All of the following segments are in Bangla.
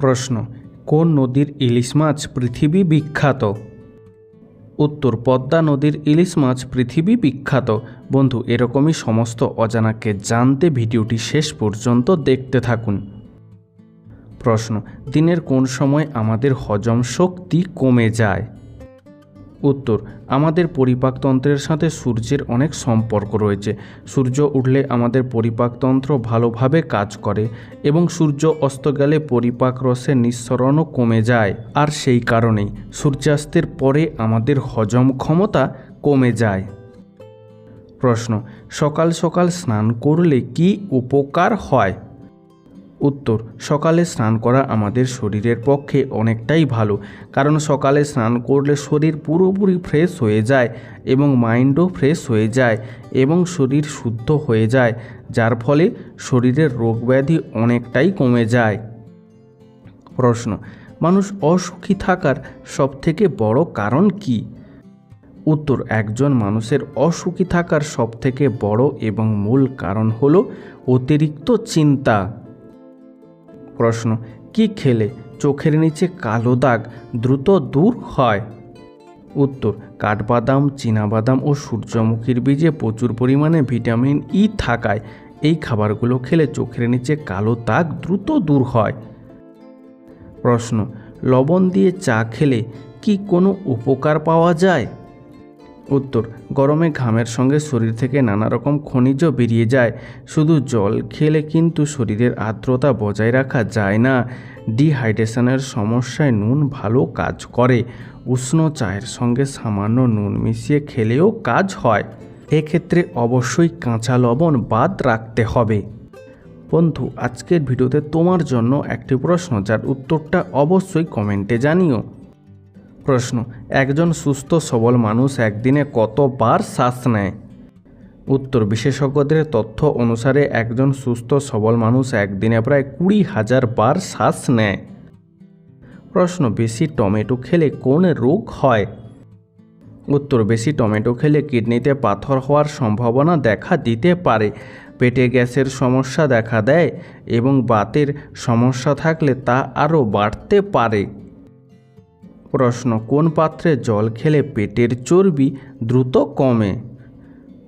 প্রশ্ন, কোন নদীর ইলিশ মাছ পৃথিবী বিখ্যাত? উত্তর, পদ্মা নদীর ইলিশ মাছ পৃথিবী বিখ্যাত। বন্ধু, এরকমই সমস্ত অজানাকে জানতে ভিডিওটি শেষ পর্যন্ত দেখতে থাকুন। প্রশ্ন, দিনের কোন সময় আমাদের হজম শক্তি কমে যায়? উত্তর, আমাদের পরিপাকতন্ত্রের সাথে সূর্যের অনেক সম্পর্ক রয়েছে। সূর্য উঠলে আমাদের পরিপাকতন্ত্র ভালোভাবে কাজ করে এবং সূর্য অস্ত গেলে পরিপাক রসের নিঃসরণও কমে যায়। আর সেই কারণেই সূর্যাস্তের পরে আমাদের হজম ক্ষমতা কমে যায়। প্রশ্ন, সকাল সকাল স্নান করলে কি উপকার হয়? উত্তর, সকালে স্নান করা আমাদের শরীরের পক্ষে অনেকটাই ভালো, কারণ সকালে স্নান করলে শরীর পুরোপুরি ফ্রেশ হয়ে যায় এবং মাইন্ডও ফ্রেশ হয়ে যায় এবং শরীর শুদ্ধ হয়ে যায়, যার ফলে শরীরের রোগ ব্যাধি অনেকটাই কমে যায়। প্রশ্ন, মানুষ অসুখী থাকার সবথেকে বড় কারণ কি? উত্তর, একজন মানুষের অসুখী থাকার সবথেকে বড় এবং মূল কারণ হলো অতিরিক্ত চিন্তা। প্রশ্ন, কি খেলে চোখের নিচে কালো দাগ দ্রুত দূর হয়? উত্তর, কাঠবাদাম, চীনাবাদাম ও সূর্যমুখীর বীজে প্রচুর পরিমাণে ভিটামিন ই থাকায় এই খাবারগুলো খেলে চোখের নিচে কালো দাগ দ্রুত দূর হয়। প্রশ্ন, লবণ দিয়ে চা খেলে কি কোনো উপকার পাওয়া যায়? উত্তর, গরমে ঘামের সঙ্গে শরীর থেকে নানা রকম খনিজ বেরিয়ে যায়। শুধু জল খেলে কিন্তু শরীরের আর্দ্রতা বজায় রাখা যায় না। ডিহাইড্রেশনের সমস্যায় নুন ভালো কাজ করে। উষ্ণ চায়ের সঙ্গে সামান্য নুন মিশিয়ে খেলেও কাজ হয়। এক্ষেত্রে অবশ্যই কাঁচা লবণ বাদ রাখতে হবে। বন্ধু, আজকের ভিডিওতে তোমার জন্য একটি প্রশ্ন, যার উত্তরটা অবশ্যই কমেন্টে জানিও। প্রশ্ন, একজন সুস্থ সবল মানুষ একদিনে কতবার শ্বাস নেয়? উত্তর, বিশেষজ্ঞদের তথ্য অনুসারে একজন সুস্থ সবল মানুষ একদিনে প্রায় কুড়ি হাজার বার শ্বাস নেয়। প্রশ্ন, বেশি টমেটো খেলে কোন রোগ হয়? উত্তর, বেশি টমেটো খেলে কিডনিতে পাথর হওয়ার সম্ভাবনা দেখা দিতে পারে, পেটে গ্যাসের সমস্যা দেখা দেয় এবং বাতের সমস্যা থাকলে তা আরও বাড়তে পারে। প্রশ্ন, কোন পাত্রে জল খেলে পেটের চর্বি দ্রুত কমে?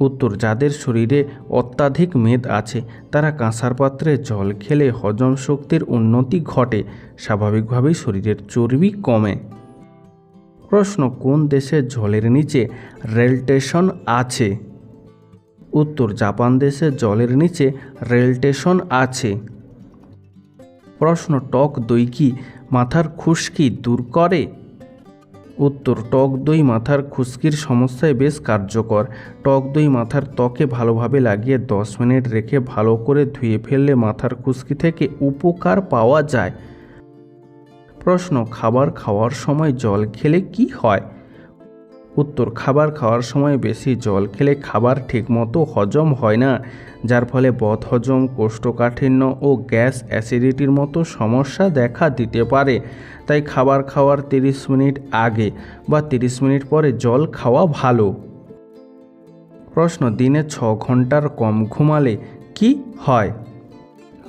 উত্তর, যাদের শরীরে অত্যাধিক মেদ আছে, তারা কাঁসার পাত্রে জল খেলে হজম শক্তির উন্নতি ঘটে, স্বাভাবিকভাবেই শরীরের চর্বি কমে। প্রশ্ন, কোন দেশে জলের নিচে রেল স্টেশন আছে? উত্তর, জাপান দেশে জলের নিচে রেল স্টেশন আছে। প্রশ্ন, টক দই কি মাথার খুশকি দূর করে? উত্তর, টক দই মাথার খুশকির সমস্যায় বেশ কার্যকর। টক দই মাথার ত্বকে ভালোভাবে লাগিয়ে দশ মিনিট রেখে ভালো করে ধুয়ে ফেললে মাথার খুশকি থেকে উপকার পাওয়া যায়। প্রশ্ন, খাবার খাওয়ার সময় জল খেলে কি হয়? উত্তর, খাবার খাওয়ার সময় বেশি জল খেলে খাবার ঠিকমতো হজম হয় না, যার ফলে বদহজম, কোষ্ঠকাঠিন্য ও গ্যাস অ্যাসিডিটির মতো সমস্যা দেখা দিতে পারে। তাই খাবার খাওয়ার তিরিশ মিনিট আগে বা তিরিশ মিনিট পরে জল খাওয়া ভালো। প্রশ্ন, দিনে ছ ঘণ্টার কম ঘুমালে কি হয়?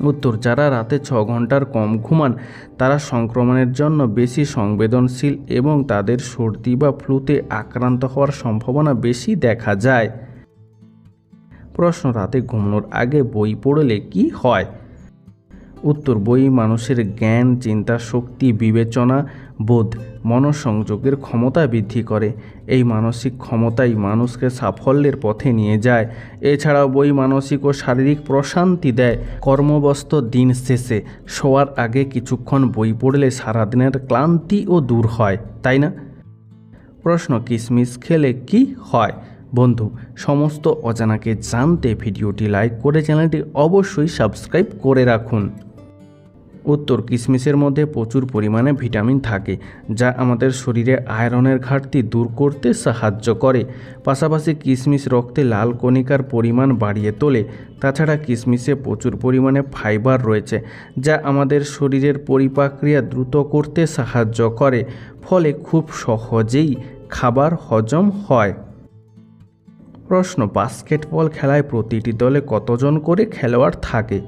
উত্তর, যারা রাতে ছ ঘণ্টার কম ঘুমান, তারা সংক্রমণের জন্য বেশি সংবেদনশীল এবং তাদের সর্দি বা ফ্লুতে আক্রান্ত হওয়ার সম্ভাবনা বেশি দেখা যায়। প্রশ্ন, রাতে ঘুমানোর আগে বই পড়লে কি হয়? উত্তর, বই মানুষের জ্ঞান, চিন্তা, শক্তি, বিবেচনা বোধ মনসংযোগের ক্ষমতা বৃদ্ধি করে। এই মানসিক ক্ষমতাই মানুষকে সাফল্যের পথে নিয়ে যায়। এছাড়াও বই মানসিক ও শারীরিক প্রশান্তি দেয়। কর্মব্যস্ত দিন শেষে শোয়ার আগে কিছুক্ষণ বই পড়লে সারাদিনের ক্লান্তিও দূর হয়, তাই না? প্রশ্ন কিশমিশ খেলে কি হয়? বন্ধু, সমস্ত অজানাকে জানতে ভিডিওটি লাইক করে চ্যানেলটি অবশ্যই সাবস্ক্রাইব করে রাখুন। উত্তর কিশমিশের মধ্যে প্রচুর পরিমাণে ভিটামিন থাকে, যা আমাদের শরীরে আয়রনের ঘাটতি দূর করতে সাহায্য করে। পাশাপাশি কিশমিশ রক্তে লাল কণিকার পরিমাণ বাড়িয়ে তোলে। তাছাড়া কিশমিশে প্রচুর পরিমাণে ফাইবার রয়েছে, যা আমাদের শরীরের পরিপাক্রিয়া দ্রুত করতে সাহায্য করে, ফলে খুব সহজেই খাবার হজম হয়। প্রশ্ন, বাস্কেটবল খেলায় প্রতিটি দলে কতজন করে খেলোয়াড় থাকে?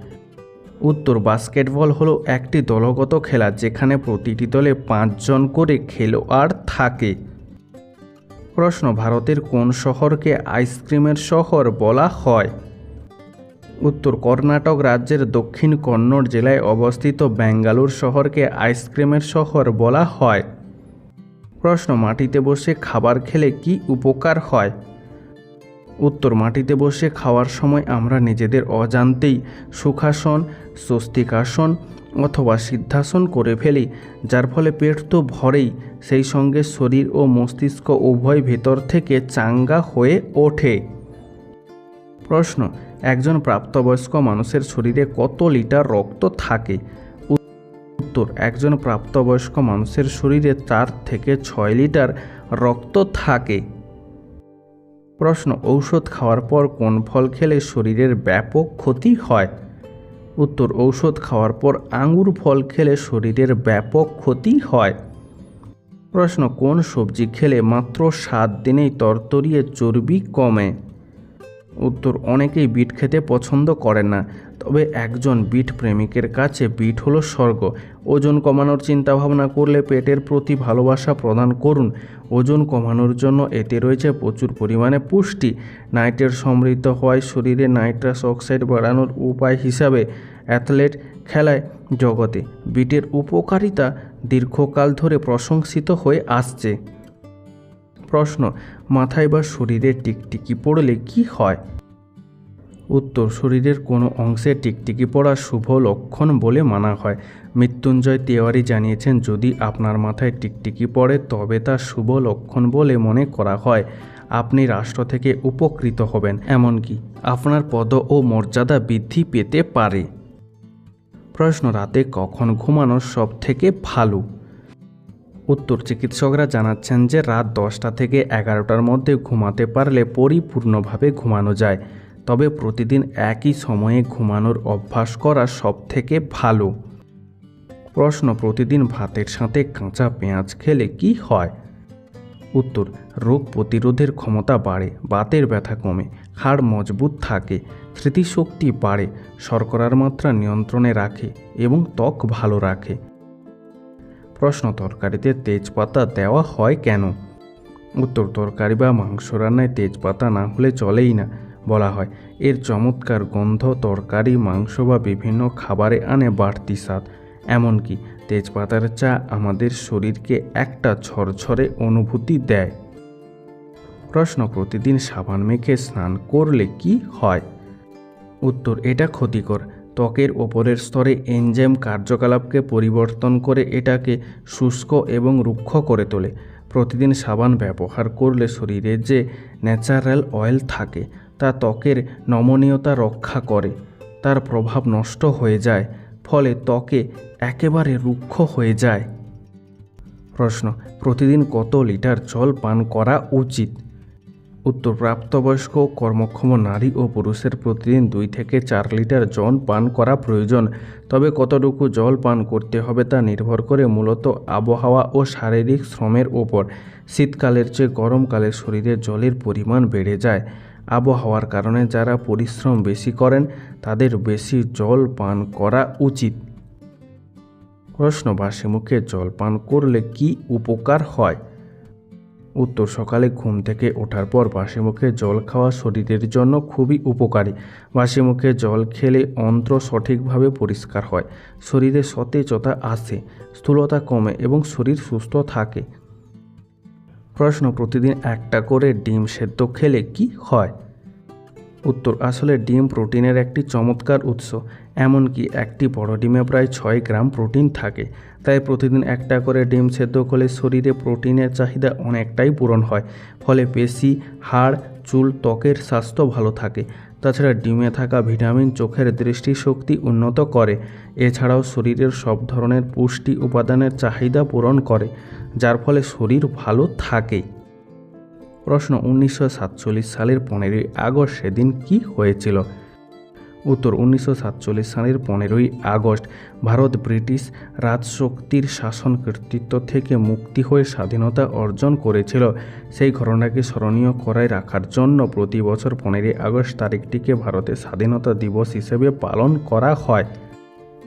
উত্তর বাস্কেটবল হলো একটি দলগত খেলা যেখানে প্রতিটি দলে পাঁচজন করে খেলোয়াড় থাকে। প্রশ্ন, ভারতের কোন শহরকে আইসক্রিমের শহর বলা হয়? উত্তর, কর্ণাটক রাজ্যের দক্ষিণ কন্নড় জেলায় অবস্থিত বেঙ্গালুর শহরকে আইসক্রিমের শহর বলা হয়। প্রশ্ন, মাটিতে বসে খাবার খেলে কি উপকার হয়? উত্তর মাটিতে বসে খাওয়ার সময় আমরা নিজেদের অজান্তেই সুখাসন, স্বস্তিকাসন অথবা সিদ্ধাসন করে ফেলি, যার ফলে পেট তো ভরেই, সেই সঙ্গে শরীর ও মস্তিষ্ক উভয় ভেতর থেকে চাঙ্গা হয়ে ওঠে। প্রশ্ন, একজন প্রাপ্তবয়স্ক মানুষের শরীরে কত লিটার রক্ত থাকে? উত্তর, একজন প্রাপ্তবয়স্ক মানুষের শরীরে চার থেকে ছয় লিটার রক্ত থাকে। প্রশ্ন, ঔষধ খাওয়ার পর কোন ফল খেলে শরীরের ব্যাপক ক্ষতি হয়? উত্তর, ঔষধ খাওয়ার পর আঙুর ফল খেলে শরীরের ব্যাপক ক্ষতি হয়। প্রশ্ন, কোন সবজি খেলে মাত্র সাত দিনেই তরতরিয়ে চর্বি কমে? উত্তর, অনেকেই বিট খেতে পছন্দ করে না। তবে একজন বিট প্রেমিকের কাছে বিট হলো স্বর্গ। ওজন কমানোর চিন্তা ভাবনা করলে পেটের প্রতি ভালোবাসা প্রদান করুন। ওজন কমানোর জন্য এতে রয়েছে প্রচুর পরিমাণে পুষ্টি। নাইটের সমৃদ্ধ হওয়ায় শরীরে নাইট্রাস অক্সাইড বাড়ানোর উপায় হিসাবে অ্যাথলেট খেলায় জগতে। বিটের উপকারিতা দীর্ঘকাল ধরে প্রশংসিত হয়ে আসছে। প্রশ্ন, মাথায় বা শরীরে টিকটিকি পড়লে কি হয়? উত্তর, শরীরের কোনো অংশে টিকটিকি পড়া শুভ লক্ষণ বলে মানা হয়। মৃত্যুঞ্জয় তেওয়ারি জানিয়েছেন, যদি আপনার মাথায় টিকটিকি পড়ে, তবে তা শুভ লক্ষণ বলে মনে করা হয়। আপনি রাষ্ট্র থেকে উপকৃত হবেন। এমনকি আপনার পদ ও মর্যাদা বৃদ্ধি পেতে পারে। প্রশ্ন, রাতে কখন ঘুমানো সব থেকে ভালো? উত্তর চিকিৎসকরা জানাচ্ছেন যে রাত দশটা থেকে এগারোটার মধ্যে ঘুমাতে পারলে পরিপূর্ণভাবে ঘুমানো যায়। তবে প্রতিদিন একই সময়ে ঘুমানোর অভ্যাস করা সব থেকে ভালো। প্রশ্ন, প্রতিদিন ভাতের সাথে কাঁচা পেঁয়াজ খেলে কি হয়? উত্তর, রোগ প্রতিরোধের ক্ষমতা বাড়ে, বাতের ব্যথা কমে হাড় মজবুত থাকে, স্মৃতিশক্তি বাড়ে, শর্করার মাত্রা নিয়ন্ত্রণে রাখে এবং ত্বক ভালো রাখে। প্রশ্ন, তরকারিতে তেজপাতা দেওয়া হয় কেন? উত্তর, তরকারি বা মাংস রান্নায় তেজপাতা না হলে চলেই না। বলা হয়। এর চমৎকার গন্ধ তরকারি, মাংস বা বিভিন্ন খাবারে আনে বাড়তি স্বাদ। এমনকি তেজপাতার চা আমাদের শরীরকে একটা ঝরঝরে অনুভূতি দেয়। প্রশ্ন, প্রতিদিন সাবান মেখে স্নান করলে কি হয়? উত্তর, এটা ক্ষতিকর। ত্বকের ওপরের স্তরে এনজাইম কার্যকলাপকে পরিবর্তন করে এটাকে শুষ্ক এবং রুক্ষ করে তোলে। প্রতিদিন সাবান ব্যবহার করলে শরীরে যে ন্যাচারাল অয়েল থাকে, তা ত্বকের নমনীয়তা রক্ষা করে। তার প্রভাব নষ্ট হয়ে যায়, ফলে ত্বকে একেবারে রুক্ষ হয়ে যায়। প্রশ্ন, প্রতিদিন কত লিটার জল পান করা উচিত? উত্তর প্রাপ্তবয়স্ক, কর্মক্ষম নারী ও পুরুষের প্রতিদিন দুই থেকে চার লিটার জল পান করা প্রয়োজন। তবে কতটুকু জল পান করতে হবে তা নির্ভর করে মূলত আবহাওয়া ও শারীরিক শ্রমের ওপর। শীতকালের চেয়ে গরমকালে শরীরে জলের পরিমাণ বেড়ে যায়। আবহাওয়ার কারণে যারা পরিশ্রম বেশি করেন, তাদের বেশি জল পান করা উচিত। প্রশ্ন বাসি মুখে জল পান করলে কি উপকার হয়? উত্তর সকালে ঘুম থেকে ওঠার পর বাসি মুখে জল খাওয়া শরীরের জন্য খুবই উপকারী। বাসি মুখে জল খেলে অন্ত্র সঠিকভাবে পরিষ্কার হয়, শরীরে সতেজতা আসে, স্থূলতা কমে এবং শরীর সুস্থ থাকে। প্রশ্ন, প্রতিদিন একটা করে ডিম সেদ্ধ খেলে কি হয়? উত্তর, আসলে ডিম প্রোটিনের একটি চমৎকার উৎস, এমনকি একটি বড় ডিমে প্রায় ছয় গ্রাম প্রোটিন থাকে। তাই প্রতিদিন একটা করে ডিম সেদ্ধ করলে শরীরে প্রোটিনের চাহিদা অনেকটাই পূরণ হয়, ফলে পেশি, হাড়, চুল, ত্বকের স্বাস্থ্য ভালো থাকে। তাছাড়া ডিমে থাকা ভিটামিন চোখের দৃষ্টিশক্তি উন্নত করে, এছাড়াও শরীরের সব ধরনের পুষ্টি উপাদানের চাহিদা পূরণ করে, যার ফলে শরীর ভালো থাকে প্রশ্ন উনিশশো সাতচল্লিশ সালের পনেরোই আগস্ট সেদিন কি হয়েছিল? উত্তর উনিশশো সাতচল্লিশ সালের পনেরোই আগস্ট, ভারত ব্রিটিশ রাজশক্তির শাসন কর্তৃত্ব থেকে মুক্তি হয়ে স্বাধীনতা অর্জন করেছিল। সেই ঘটনাকে স্মরণীয় করায় রাখার জন্য প্রতি বছর পনেরোই আগস্ট তারিখটিকে ভারতের স্বাধীনতা দিবস হিসেবে পালন করা হয়।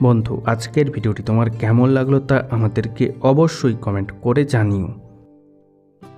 বন্ধু, আজকের ভিডিওটি তোমার কেমন লাগল তা আমাদেরকে অবশ্যই কমেন্ট করে জানিও।